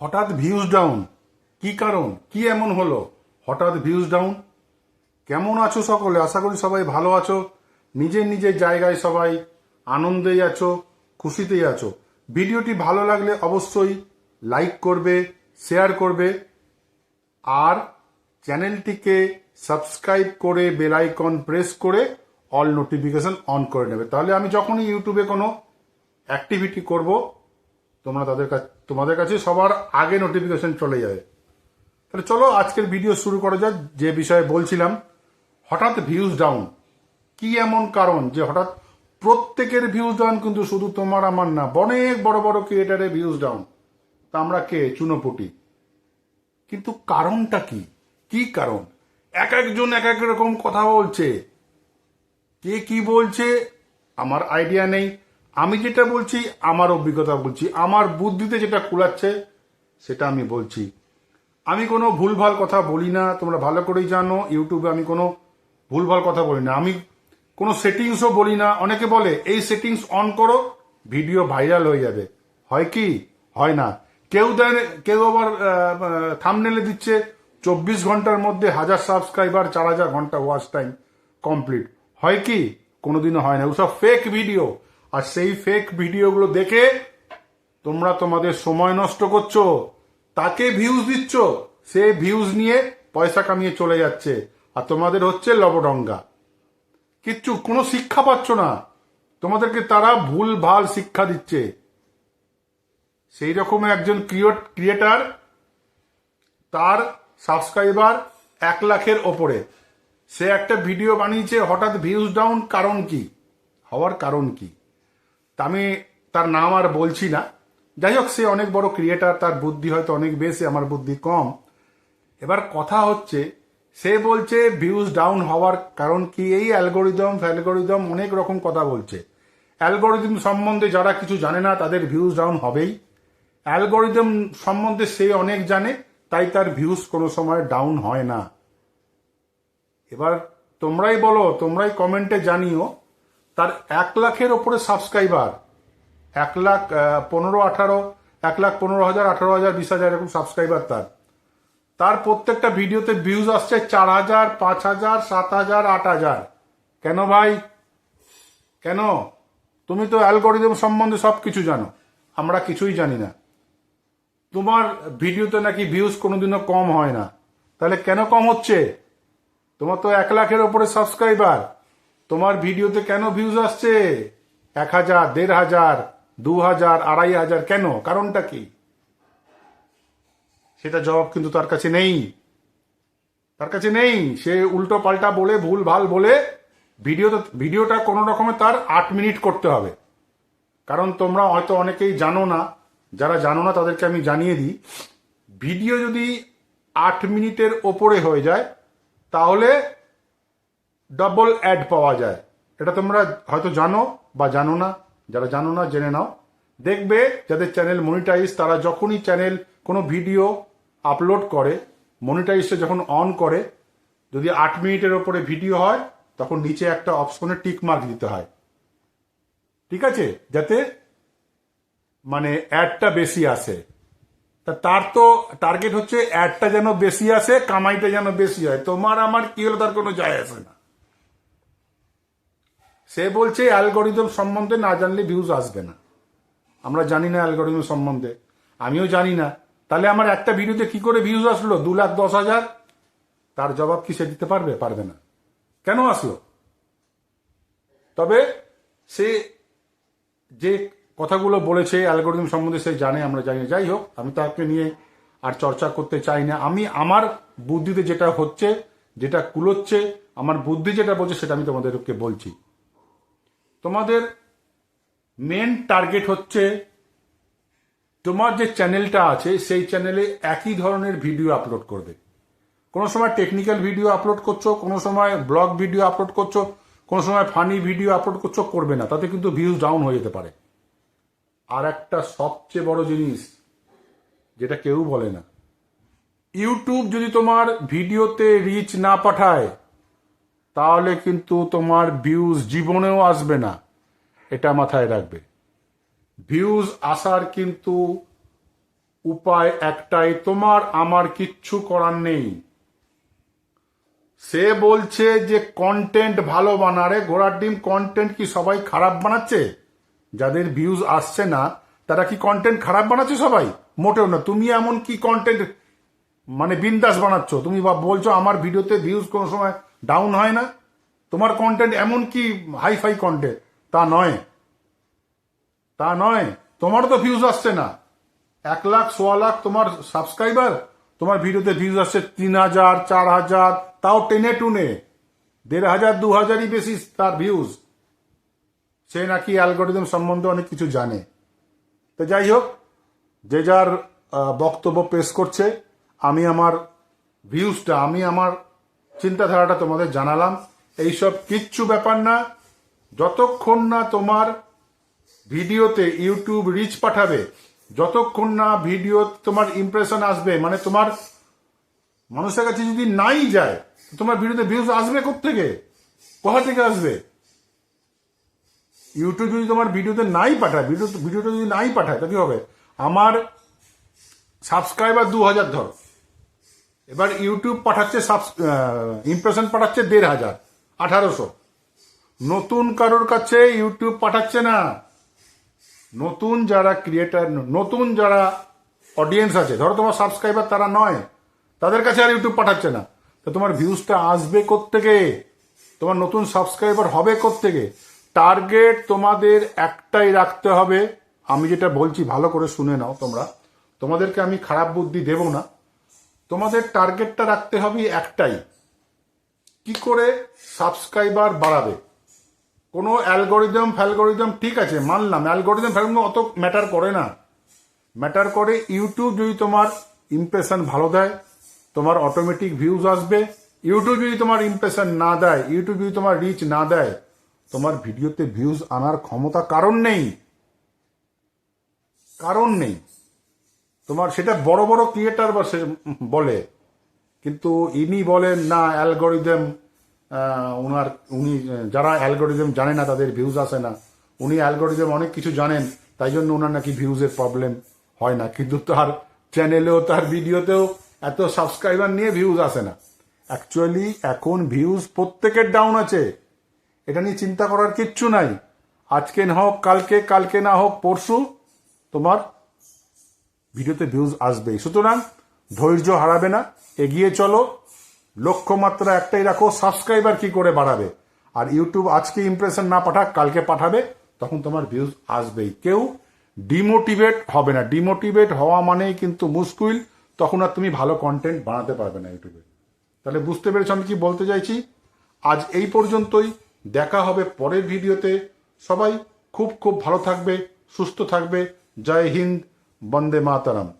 হঠাৎ views down কি কারণ, কি এমন হলো? হঠাৎ ভিউজ ডাউন কেমন আছো সকলে? আশা করি সবাই ভালো আছো। নিজের নিজের জায়গায় সবাই আনন্দেই আছো, খুশিতেই আছো। ভিডিওটি ভালো লাগলে অবশ্যই লাইক করবে শেয়ার করবে। আর চ্যানেলটিকে সাবস্ক্রাইব করে বেলাইকন প্রেস করে অল নোটিফিকেশন অন করে নেবে। তাহলে আমি যখনই ইউটিউবে কোনো অ্যাক্টিভিটি করব তোমরা তাদের কাছে তোমাদের কাছে সবার আগে নোটিফিকেশন চলে যাবে তাহলে চলো আজকের ভিডিও শুরু করা যাক। যে বিষয়ে বলছিলাম, হঠাৎ ভিউজ ডাউন কি এমন কারণ যে হঠাৎ প্রত্যেকের ভিউজ ডাউন কিন্তু শুধু তোমার আমার না, অনেক বড় বড় ক্রিয়েটারের ভিউজ ডাউন তা আমরা কে? চুনোপুটি। কিন্তু কারণটা কি? কি কারণ? এক একজন এক এক রকম কথা বলছে। কে কি বলছে? আমার আইডিয়া নেই। আমি যেটা বলছি, আমার অভিজ্ঞতা বলছি, আমার বুদ্ধিতে যেটা কুলাচ্ছে, সেটা আমি বলছি। আমি কোনো ভুলভাল কথা বলি না, তোমরা ভালো করেই জানো, ইউটিউবে আমি কোনো ভুলভাল কথা বলি না। আমি কোনো সেটিংসও বলি না। অনেকে বলে, এই সেটিংস অন করো, ভিডিও ভাইরাল হয়ে যাবে। হয় কি? হয় না। কেউ দেয় কেউ আবার থামনেলে দিচ্ছে, চব্বিশ ঘণ্টার মধ্যে হাজার সাবস্ক্রাইবার চার হাজার ঘণ্টা ওয়াচ টাইম কমপ্লিট হয় কি? কোনোদিনও হয় না। ওসব ফেক ভিডিও আর সেই ফেক ভিডিওগুলো দেখে তোমরা তোমাদের সময় নষ্ট করছ, তাকে ভিউজ দিচ্ছ, সে ভিউজ নিয়ে পয়সা কামিয়ে চলে যাচ্ছে। আর তোমাদের হচ্ছে লবডঙ্গা। কিচ্ছু, কোনো শিক্ষা পাচ্ছ না। তোমাদেরকে তারা ভুল, ভালো শিক্ষা দিচ্ছে। সেই রকম একজন ক্রিয়েটার তার সাবস্ক্রাইবার এক লাখের ওপরে। সে একটা ভিডিও বানিয়েছে, হঠাৎ ভিউজ ডাউন কারণ কি? হওয়ার কারণ কি? তা আমি তার নাম আর বলছি না। যাই হোক সে অনেক বড় ক্রিয়েটার তার বুদ্ধি হয়তো অনেক বেশি, আমার বুদ্ধি কম। এবার কথা হচ্ছে, সে বলছে ভিউজ ডাউন হওয়ার কারণ কি? এই অ্যালগোরিদম ফ্যালগোরিদম অনেক রকম কথা বলছে। অ্যালগোরিদম সম্বন্ধে যারা কিছু জানে না, তাদের ভিউজ ডাউন হবেই। অ্যালগোরিদম সম্বন্ধে সে অনেক জানে, তাই তার ভিউজ কোনো সময় ডাউন হয় না। এবার তোমরাই বলো, তোমরাই কমেন্টে জানিও তার এক লাখের ওপরে সাবস্ক্রাইবার এক লাখ পনেরো, আঠারো, এক লাখ পনেরো হাজার, আঠারো হাজার, বিশ হাজার এরকম সাবস্ক্রাইবার তার। তার প্রত্যেকটা ভিডিওতে ভিউজ আসছে চার হাজার, পাঁচ হাজার, সাত হাজার, আট হাজার। কেন ভাই? কেন? তুমি তো অ্যালগোরিদম সম্বন্ধে সব কিছু জানো। আমরা কিছুই জানি না। তোমার ভিডিওতে নাকি ভিউজ কোনোদিনও কম হয় না। তাহলে কেন কম হচ্ছে? তোমার তো এক লাখের ওপরে সাবস্ক্রাইবার তোমার ভিডিওতে কেন ভিউজ আসছে? এক হাজার, দেড় হাজার, দু হাজার, আড়াই হাজার কেন? কারণটা কি? সেটা জবাব কিন্তু তার কাছে নেই। তার কাছে নেই। সে উল্টো পাল্টা বলে, ভুল, ভালো বলে ভিডিওটা ভিডিওটা কোনো রকমে তার আট মিনিট করতে হবে। কারণ তোমরা হয়তো অনেকেই জানো না, যারা জানো না তাদেরকে আমি জানিয়ে দিই, ভিডিও যদি আট মিনিটের ওপরে হয়ে যায়, তাহলে ডবল অ্যাড পাওয়া যায়। এটা তোমরা হয়তো জানো বা জানো না। যারা জানো না, জেনে নাও। দেখবে যাদের চ্যানেল মনিটাইজ তারা যখনই চ্যানেল কোনো ভিডিও আপলোড করে মনিটাইজটা যখন অন করে, যদি আট মিনিটের ওপরে ভিডিও হয়, তখন নিচে একটা অপশনে টিক মার্ক দিতে হয়। ঠিক আছে? যাতে মানে অ্যাডটা বেশি আসে। তা তার তো টার্গেট হচ্ছে অ্যাডটা যেন বেশি আসে, কামাইটা যেন বেশি হয়। তোমার, আমার কি হলো? তার কোনো যায় আসে না। সে বলছে অ্যালগোরিদম সম্বন্ধে না জানলে ভিউজ আসবে না। আমরা জানি না অ্যালগোরিদম সম্বন্ধে। আমিও জানি না। তাহলে আমার একটা ভিডিওতে কি করে ভিউজ আসলো? দু লাখ, দশ হাজার? তার জবাব কি সে দিতে পারবে? পারবে না। কেন আসলো? তবে সে যে কথাগুলো বলেছে অ্যালগোরিদম সম্বন্ধে সে জানে, আমরা জানি। যাই হোক, আমি তাকে নিয়ে আর চর্চা করতে চাই না। আমি আমার বুদ্ধিতে যেটা হচ্ছে, যেটা কুলোচ্ছে, আমার বুদ্ধি যেটা বলছে, সেটা আমি তোমাদেরকে বলছি। তোমাদের মেন টার্গেট হচ্ছে তোমার যে চ্যানেলটা আছে, সেই চ্যানেলে একই ধরনের ভিডিও আপলোড করবে। কোনো সময় টেকনিক্যাল ভিডিও আপলোড করছ, কোনো সময় ব্লগ ভিডিও আপলোড করছ, কোনো সময় ফানি ভিডিও আপলোড করছ, করবে না। তাতে কিন্তু ভিউজ ডাউন হয়ে যেতে পারে। আর একটা সবচেয়ে বড় জিনিস, যেটা কেউ বলে না ইউটিউব যদি তোমার ভিডিওতে রিচ না পাঠায় তাহলে কিন্তু তোমার ভিউজ জীবনেও আসবে না। এটা মাথায় রাখবে। ভিউজ আসার কিন্তু উপায় একটাই, তোমার আমার কিচ্ছু করার নেই। সে বলছে যে কন্টেন্ট ভালো বানারে ঘোড়ার ডিম কন্টেন্ট কি সবাই খারাপ বানাচ্ছে? যাদের ভিউজ আসছে না, তারা কি কন্টেন্ট খারাপ বানাচ্ছে সবাই? মোটেও না, তুমি এমন কি কন্টেন্ট মানে বিন্দাস বানাচ্ছ? তুমি বলছো আমার ভিডিওতে ভিউজ কোনো সময় ডাউন হয় না। তোমার কন্টেন্ট এমন কি হাই ফাই কন্টেন্ট তা নয়। তা নয়। তোমারও তো ভিউজ আসছে না। এক লাখ, সোয়া লাখ তোমার সাবস্ক্রাইবার তোমার ভিডিওতে ভিউজ আসছে তিন হাজার, চার হাজার, তাও টেনে টুনে। দেড় হাজার, দু হাজারই বেশি তার ভিউজ সে নাকি অ্যালগোরিদম সম্বন্ধে অনেক কিছু জানে। তো যাই হোক, যে যার বক্তব্য পেশ করছে, আমি আমার ভিউজটা আমি আমার চিন্তাধারাটা তোমাদের জানালাম। এইসব কিচ্ছু ব্যাপার না। যতক্ষণ না তোমার ভিডিওতে ইউটিউব রিচ পাঠাবে, যতক্ষণ না ভিডিও তোমার ইমপ্রেশন আসবে মানে তোমার মানুষের কাছে যদি নাই যায়, তোমার ভিডিওতে ভিউজ আসবে থেকে কোথা থেকে আসবে? ইউটিউব যদি তোমার ভিডিওতে নাই পাঠায়, ভিডিও ভিডিওটা যদি নাই পাঠায়, তো কি হবে? আমার সাবস্ক্রাইবার দু হাজার ধর। এবার ইউটিউব পাঠাচ্ছে ইমপ্রেশন পাঠাচ্ছে দেড় হাজার, আঠারোশো। নতুন কারোর কাছে ইউটিউব পাঠাচ্ছে না। নতুন যারা ক্রিয়েটার নতুন যারা অডিয়েন্স আছে, ধরো তোমার সাবস্ক্রাইবার তারা নয়, তাদের কাছে আর ইউটিউব পাঠাচ্ছে না। তো তোমার ভিউজটা আসবে থেকে তোমার নতুন সাবস্ক্রাইবার হবে থেকে টার্গেট তোমাদের একটাই রাখতে হবে। আমি যেটা বলছি, ভালো করে শুনে নাও তোমরা। তোমাদেরকে আমি খারাপ বুদ্ধি দেব না। তোমাদের টার্গেটটা রাখতে হবে একটাই। কি করে? সাবস্ক্রাইবার বাড়াবে। কোনো অ্যালগোরিদম ফ্যালগোরিদম ঠিক আছে, মানলাম। অ্যালগোরিদম ফ্যালগোরিদম অত ম্যাটার করে না। ম্যাটার করে ইউটিউব যদি তোমার ইমপ্রেশন ভালো দেয়, তোমার অটোমেটিক ভিউজ আসবে। ইউটিউব যদি তোমার ইমপ্রেশন না দেয় ইউটিউব যদি তোমার রিচ না দেয়, তোমার ভিডিওতে ভিউজ আনার ক্ষমতা কারণ নেই। কারণ নেই। তোমার সেটা বড় বড় ক্রিয়েটার বা সে বলে, কিন্তু ইনি বলেন, না অ্যালগোরিদম ওনার উনি, যারা অ্যালগোরিদম জানে না, তাদের ভিউজ আসে না। উনি অ্যালগোরিদম অনেক কিছু জানেন, তাই জন্য ওনার নাকি ভিউজের প্রবলেম হয় না। কিন্তু তার চ্যানেলেও তার ভিডিওতেও এত সাবস্ক্রাইবার নিয়ে ভিউজ আসে না। অ্যাকচুয়ালি এখন ভিউজ প্রত্যেকের ডাউন আছে। এটা নিয়ে চিন্তা করার কিচ্ছু নাই। আজকে না হোক, কালকে কালকে না হোক, পরশু তোমার ভিডিওতে ভিউজ আসবেই। সুতরাং ধৈর্য হারাবে না, এগিয়ে চলো। লক্ষ্যমাত্রা একটাই রাখো সাবস্ক্রাইবার কি করে বাড়াবে? আর ইউটিউব আজকে ইমপ্রেশন না পাঠাক, কালকে পাঠাবে, তখন তোমার ভিউজ আসবেই। কেউ ডিমোটিভেট হবে না। ডিমোটিভেট হওয়া মানেই কিন্তু মুশকিল, তখন আর তুমি ভালো কন্টেন্ট বানাতে পারবে না ইউটিউবে। তাহলে বুঝতে পেরেছ আমি কি বলতে চাইছি? আজ এই পর্যন্তই, দেখা হবে পরের ভিডিওতে। সবাই খুব খুব ভালো থাকবে, সুস্থ থাকবে। জয় হিন্দ। Bande Mataram.